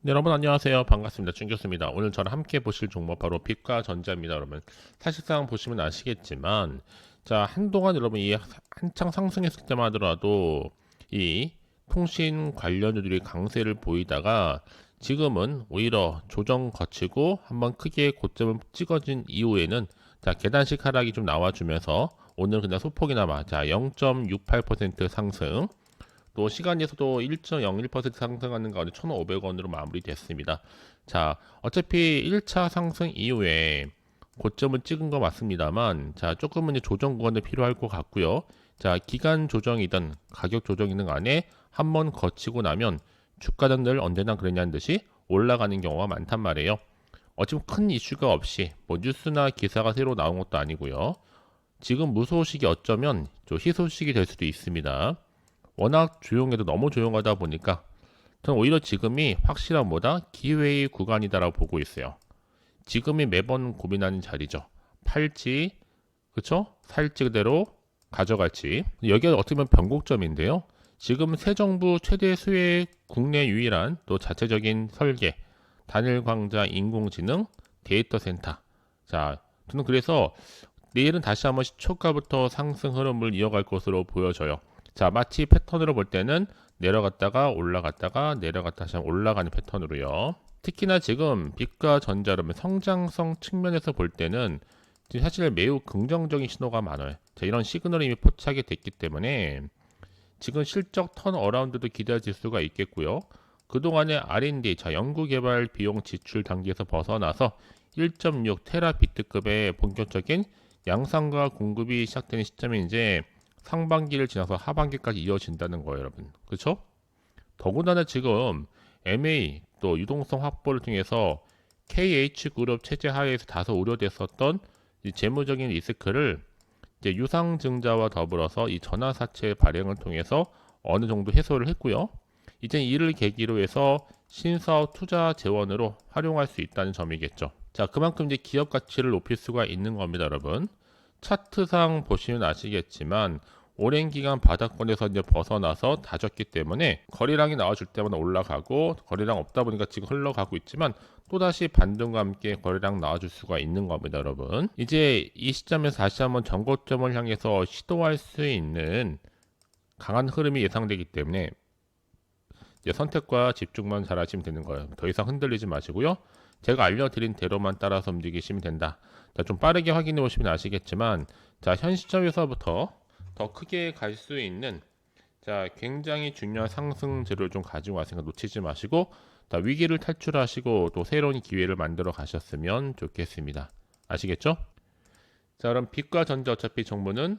네, 여러분 안녕하세요. 반갑습니다. 준교수입니다. 오늘 저랑 함께 보실 종목 바로 빛과 전자입니다. 여러분 사실상 보시면 아시겠지만 자 한동안 여러분 이 한창 상승했을 때만 하더라도 이 통신 관련주들이 강세를 보이다가 지금은 오히려 조정 거치고 한번 크게 고점을 찍어진 이후에는 자 계단식 하락이 좀 나와주면서 오늘 그냥 소폭이나마 자0.68% 상승 또 시간에서도 1.01% 상승하는 가운데 1,500원으로 마무리됐습니다. 자, 어차피 1차 상승 이후에 고점을 찍은 거 맞습니다만, 자, 조금은 이제 조정 구간도 필요할 것 같고요. 자, 기간 조정이든 가격 조정이든 간에 한 번 거치고 나면 주가전들 언제나 그랬냐는 듯이 올라가는 경우가 많단 말이에요. 어차피 큰 이슈가 없이 뭐 뉴스나 기사가 새로 나온 것도 아니고요. 지금 무소식이 어쩌면 좀 희소식이 될 수도 있습니다. 워낙 조용해도 너무 조용하다 보니까 저는 오히려 지금이 확실한 보다 기회의 구간이다라고 보고 있어요. 지금이 매번 고민하는 자리죠. 팔지, 그쵸? 살지 그대로 가져갈지. 여기가 어떻게 보면 변곡점인데요. 지금 새 정부 최대 수혜 국내 유일한 또 자체적인 설계, 단일 광자 인공지능 데이터 센터. 자, 저는 그래서 내일은 다시 한번 시초가부터 상승 흐름을 이어갈 것으로 보여져요. 자, 마치 패턴으로 볼 때는 내려갔다가 올라갔다가 내려갔다 다시 올라가는 패턴으로요. 특히나 지금 빛과 전자 그러면 성장성 측면에서 볼 때는 사실 매우 긍정적인 신호가 많아요. 자, 이런 시그널이 이미 포착이 됐기 때문에 지금 실적 턴 어라운드도 기대할 수가 있겠고요. 그동안의 R&D, 자, 연구개발 비용 지출 단계에서 벗어나서 1.6 테라비트급의 본격적인 양산과 공급이 시작되는 시점이 이제 상반기를 지나서 하반기까지 이어진다는 거예요, 여러분. 그렇죠? 더군다나 지금 MA 또 유동성 확보를 통해서 KH 그룹 체제 하에서 다소 우려됐었던 재무적인 리스크를 이제 유상증자와 더불어서 이 전환사채 발행을 통해서 어느 정도 해소를 했고요. 이제 이를 계기로 해서 신사업 투자 재원으로 활용할 수 있다는 점이겠죠. 자, 그만큼 이제 기업 가치를 높일 수가 있는 겁니다, 여러분. 차트상 보시면 아시겠지만 오랜 기간 바닥권에서 이제 벗어나서 다졌기 때문에 거래량이 나와줄 때마다 올라가고 거래량 없다 보니까 지금 흘러가고 있지만 또다시 반등과 함께 거래량 나와줄 수가 있는 겁니다 여러분. 이제 이 시점에서 다시 한번 전고점을 향해서 시도할 수 있는 강한 흐름이 예상되기 때문에 선택과 집중만 잘 하시면 되는 거예요. 더 이상 흔들리지 마시고요. 제가 알려드린 대로만 따라서 움직이시면 된다. 자, 좀 빠르게 확인해 보시면 아시겠지만 자, 현 시점에서부터 더 크게 갈 수 있는 자, 굉장히 중요한 상승들을 좀 가지고 왔으니까 놓치지 마시고 자, 위기를 탈출하시고 또 새로운 기회를 만들어 가셨으면 좋겠습니다. 아시겠죠? 자, 그럼 빛과 전자 어차피 정보는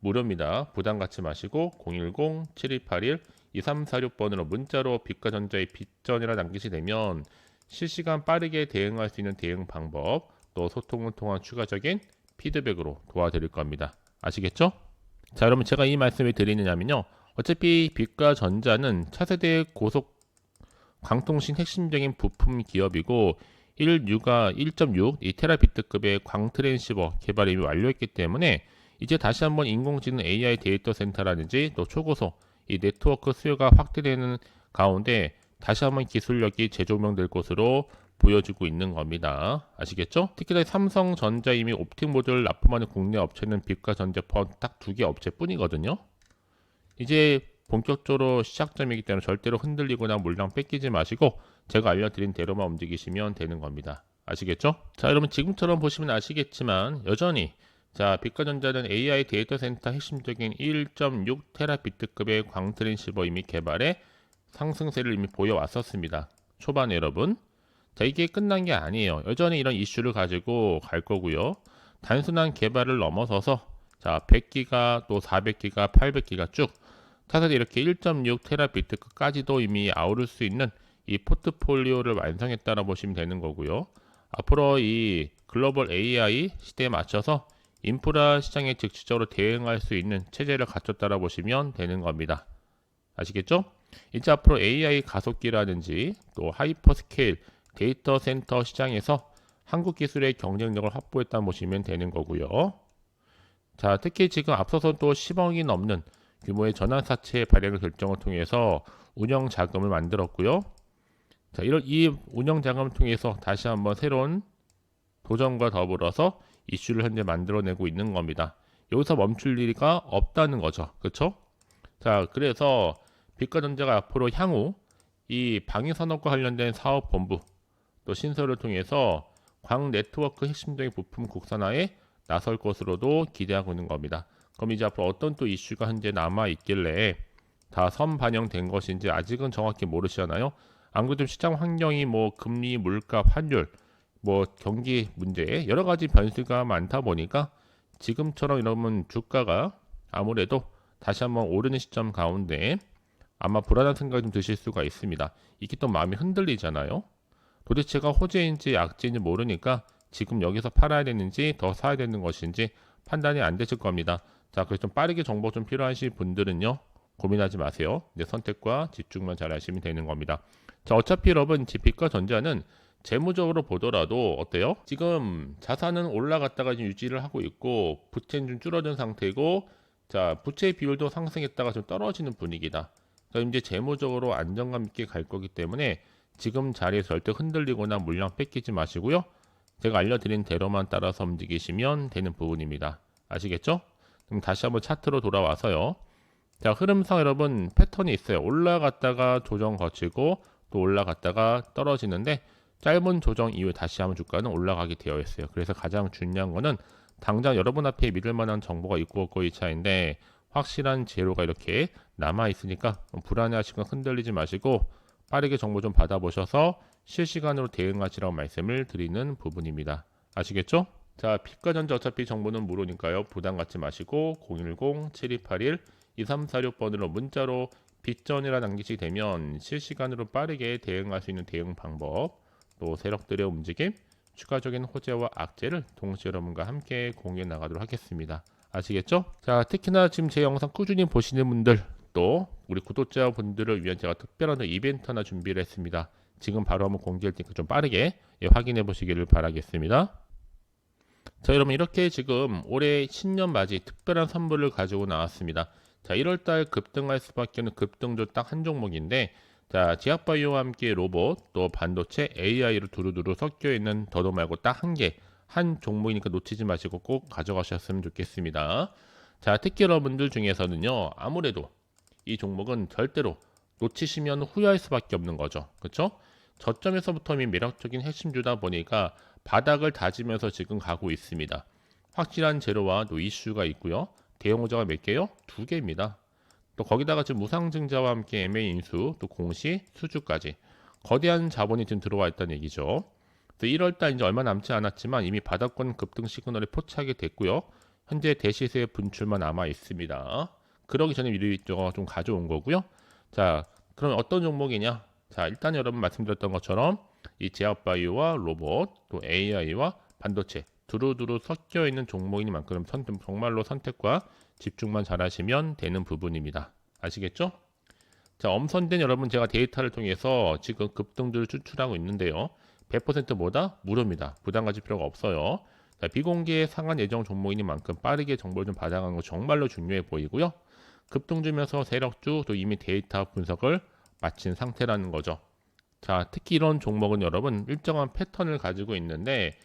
무료입니다. 부담 갖지 마시고 010-7281-2346번으로 문자로 빛과 전자의 빗전이라 남기시 되면 실시간 빠르게 대응할 수 있는 대응 방법 또 소통을 통한 추가적인 피드백으로 도와드릴 겁니다. 아시겠죠? 자, 여러분 제가 이 말씀을 드리느냐면요. 어차피 빛과 전자는 차세대 고속 광통신 핵심적인 부품 기업이고 1유가 1.6 이 테라비트급의 광트랜시버 개발이 이미 완료했기 때문에 이제 다시 한번 인공지능 AI 데이터 센터라든지 또 초고속 이 네트워크 수요가 확대되는 가운데 다시 한번 기술력이 재조명될 것으로 보여주고 있는 겁니다. 아시겠죠? 특히나 삼성전자 이미 옵틱 모듈 납품하는 국내 업체는 빛과 전자 포함 딱 두 개 업체뿐이거든요. 이제 본격적으로 시작점이기 때문에 절대로 흔들리거나 물량 뺏기지 마시고 제가 알려드린 대로만 움직이시면 되는 겁니다. 아시겠죠? 자, 여러분 지금처럼 보시면 아시겠지만 여전히 자, 빛과전자는 AI 데이터 센터 핵심적인 1.6 테라비트급의 광트랜시버 이미 개발에 상승세를 이미 보여왔었습니다. 초반에 여러분 자, 이게 끝난 게 아니에요. 여전히 이런 이슈를 가지고 갈 거고요. 단순한 개발을 넘어서서 자, 100기가 또 400기가, 800기가 쭉 타사도 이렇게 1.6 테라비트까지도 이미 아우를 수 있는 이 포트폴리오를 완성했다라 보시면 되는 거고요. 앞으로 이 글로벌 AI 시대에 맞춰서 인프라 시장에 즉시적으로 대응할 수 있는 체제를 갖췄다라 보시면 되는 겁니다. 아시겠죠? 이제 앞으로 AI 가속기라든지 또 하이퍼스케일 데이터 센터 시장에서 한국 기술의 경쟁력을 확보했다 보시면 되는 거고요. 자, 특히 지금 앞서서 또 10억이 넘는 규모의 전환사채 발행 결정을 통해서 운영 자금을 만들었고요. 자, 이런 이 운영 자금을 통해서 다시 한번 새로운 도전과 더불어서 이슈를 현재 만들어내고 있는 겁니다. 여기서 멈출 일이가 없다는 거죠. 그렇죠? 자, 그래서 빛과 전자가 앞으로 향후 이 방위 산업과 관련된 사업 본부 또 신설을 통해서 광 네트워크 핵심적인 부품 국산화에 나설 것으로도 기대하고 있는 겁니다. 그럼 이제 앞으로 어떤 또 이슈가 현재 남아 있길래 다 선 반영된 것인지 아직은 정확히 모르시잖아요. 안 그래도 시장 환경이 뭐 금리, 물가, 환율, 뭐 경기 문제 여러 가지 변수가 많다 보니까 지금처럼 이러면 주가가 아무래도 다시 한번 오르는 시점 가운데 아마 불안한 생각이 좀 드실 수가 있습니다. 이게 또 마음이 흔들리잖아요. 도대체가 호재인지 약재인지 모르니까 지금 여기서 팔아야 되는지 더 사야 되는 것인지 판단이 안 되실 겁니다. 자, 그래서 좀 빠르게 정보 좀 필요하신 분들은요. 고민하지 마세요. 내 선택과 집중만 잘 하시면 되는 겁니다. 자, 어차피 여러분 지빛과 전자는 재무적으로 보더라도 어때요? 지금 자산은 올라갔다가 지금 유지를 하고 있고 부채는 좀 줄어든 상태고 자, 부채 비율도 상승했다가 좀 떨어지는 분위기다. 자, 이제 재무적으로 안정감 있게 갈 거기 때문에 지금 자리에서 절대 흔들리거나 물량 뺏기지 마시고요. 제가 알려드린 대로만 따라서 움직이시면 되는 부분입니다. 아시겠죠? 그럼 다시 한번 차트로 돌아와서요. 자, 흐름상 여러분 패턴이 있어요. 올라갔다가 조정 거치고 또 올라갔다가 떨어지는데 짧은 조정 이후에 다시 한번 주가는 올라가게 되어 있어요. 그래서 가장 중요한 거는 당장 여러분 앞에 믿을 만한 정보가 있고 없고의 차이인데 확실한 재료가 이렇게 남아 있으니까 불안해하시거나 흔들리지 마시고 빠르게 정보 좀 받아보셔서 실시간으로 대응하시라고 말씀을 드리는 부분입니다. 아시겠죠? 자, 빛과 전자 어차피 정보는 무료니까요. 부담 갖지 마시고 010-7281-2346번으로 문자로 빚전이라 남기시게 되면 실시간으로 빠르게 대응할 수 있는 대응 방법, 또 세력들의 움직임, 추가적인 호재와 악재를 동시에 여러분과 함께 공유해 나가도록 하겠습니다. 아시겠죠? 자, 특히나 지금 제 영상 꾸준히 보시는 분들, 또 우리 구독자분들을 위한 제가 특별한 이벤트 하나 준비를 했습니다. 지금 바로 한번 공개할 테니까 좀 빠르게 예, 확인해 보시기를 바라겠습니다. 자, 여러분 이렇게 지금 올해 신년 맞이 특별한 선물을 가지고 나왔습니다. 자, 1월달 급등할 수밖에 없는 급등조 딱 한 종목인데, 자, 제약바이오와 함께 로봇, 또 반도체, AI로 두루두루 섞여 있는 더도 말고 딱 한 개, 한 종목이니까 놓치지 마시고 꼭 가져가셨으면 좋겠습니다. 자, 특히 여러분들 중에서는요, 아무래도 이 종목은 절대로 놓치시면 후회할 수밖에 없는 거죠. 그렇죠? 저점에서부터 이미 매력적인 핵심주다 보니까 바닥을 다지면서 지금 가고 있습니다. 확실한 재료와 또 이슈가 있고요. 대형 호재가 몇 개요? 두 개입니다. 또 거기다가 지금 무상증자와 함께 MA 인수, 또 공시, 수주까지 거대한 자본이 지금 들어와 있다는 얘기죠. 1월달 이제 얼마 남지 않았지만 이미 바닥권 급등 시그널이 포착이 됐고요. 현재 대시세 분출만 남아 있습니다. 그러기 전에 미리 좀 가져온 거고요. 자, 그럼 어떤 종목이냐? 자, 일단 여러분 말씀드렸던 것처럼 이 제약바이오와 로봇, 또 AI와 반도체 두루두루 섞여 있는 종목인 만큼 선, 정말로 선택과 집중만 잘하시면 되는 부분입니다. 아시겠죠? 자, 엄선된 여러분 제가 데이터를 통해서 지금 급등주를 추출하고 있는데요. 100% 뭐다? 무료입니다. 부담 가질 필요가 없어요. 자, 비공개 상한 예정 종목인 만큼 빠르게 정보를 좀 받아가는 거 정말로 중요해 보이고요. 급등주면서 세력주 또 이미 데이터 분석을 마친 상태라는 거죠. 자, 특히 이런 종목은 여러분 일정한 패턴을 가지고 있는데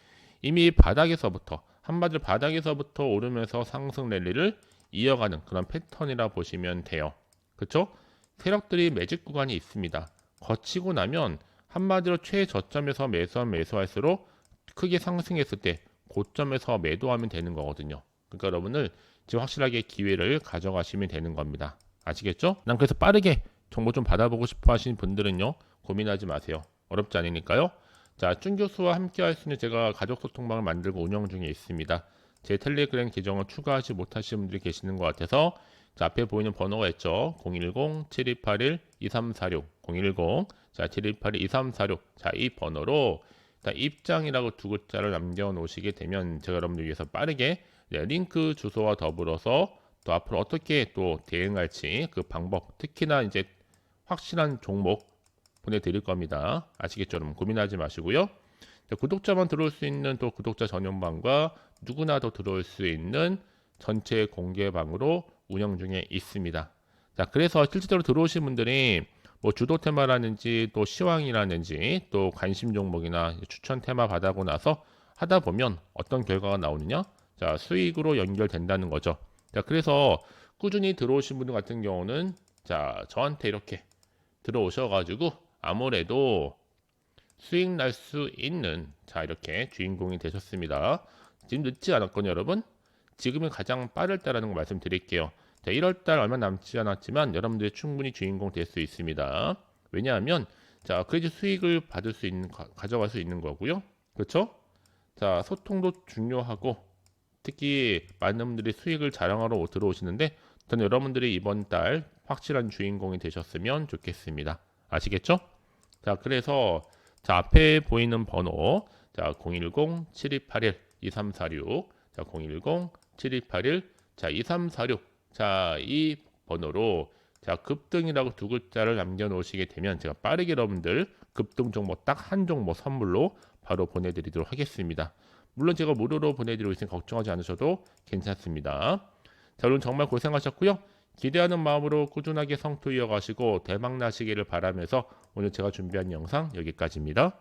이미 바닥에서부터 한마디로 바닥에서부터 오르면서 상승 랠리를 이어가는 그런 패턴이라 보시면 돼요. 그렇죠? 세력들이 매직 구간이 있습니다. 거치고 나면 한마디로 최저점에서 매수하면 매수할수록 크게 상승했을 때 고점에서 매도하면 되는 거거든요. 그러니까 여러분을 지금 확실하게 기회를 가져가시면 되는 겁니다. 아시겠죠? 난 그래서 빠르게 정보 좀 받아보고 싶어 하시는 분들은요. 고민하지 마세요. 어렵지 않으니까요. 자, 준 교수와 함께 할 수 있는 제가 가족 소통방을 만들고 운영 중에 있습니다. 제 텔레그램 계정을 추가하지 못하시는 분들이 계시는 것 같아서 자, 앞에 보이는 번호가 있죠. 010-7281-2346 010 자, 7281-2346 자, 이 번호로 자, 입장이라고 두 글자를 남겨 놓으시게 되면 제가 여러분들 위해서 빠르게 네, 링크 주소와 더불어서 또 앞으로 어떻게 또 대응할지 그 방법 특히나 이제 확실한 종목 보내드릴 겁니다. 아시겠죠? 여러분 고민하지 마시고요. 자, 구독자만 들어올 수 있는 또 구독자 전용방과 누구나 도 들어올 수 있는 전체 공개방으로 운영 중에 있습니다. 자, 그래서 실제로 들어오신 분들이 뭐 주도 테마라든지 또 시황이라든지 또 관심 종목이나 추천 테마 받아고 나서 하다 보면 어떤 결과가 나오느냐? 자, 수익으로 연결된다는 거죠. 자, 그래서 꾸준히 들어오신 분들 같은 경우는 자, 저한테 이렇게 들어오셔가지고 아무래도 수익 날 수 있는 자, 이렇게 주인공이 되셨습니다. 지금 늦지 않았거든요, 여러분. 지금이 가장 빠를 때라는 거 말씀드릴게요. 자, 1월달 얼마 남지 않았지만 여러분들이 충분히 주인공 될 수 있습니다. 왜냐하면 자 크레딧 수익을 받을 수 있는 가, 가져갈 수 있는 거고요. 그렇죠? 자 소통도 중요하고 특히 많은 분들이 수익을 자랑하러 들어오시는데 저는 여러분들이 이번 달 확실한 주인공이 되셨으면 좋겠습니다. 아시겠죠? 자 그래서 자 앞에 보이는 번호 자 010-7281-2346 자 010-7281 자2346 자, 이 번호로 자, 급등이라고 두 글자를 남겨 놓으시게 되면 제가 빠르게 여러분들 급등 종목 딱 한 종목 선물로 바로 보내 드리도록 하겠습니다. 물론 제가 무료로 보내 드리고 있으니 걱정하지 않으셔도 괜찮습니다. 자, 오늘 정말 고생하셨고요. 기대하는 마음으로 꾸준하게 성투 이어가시고 대박 나시기를 바라면서 오늘 제가 준비한 영상 여기까지입니다.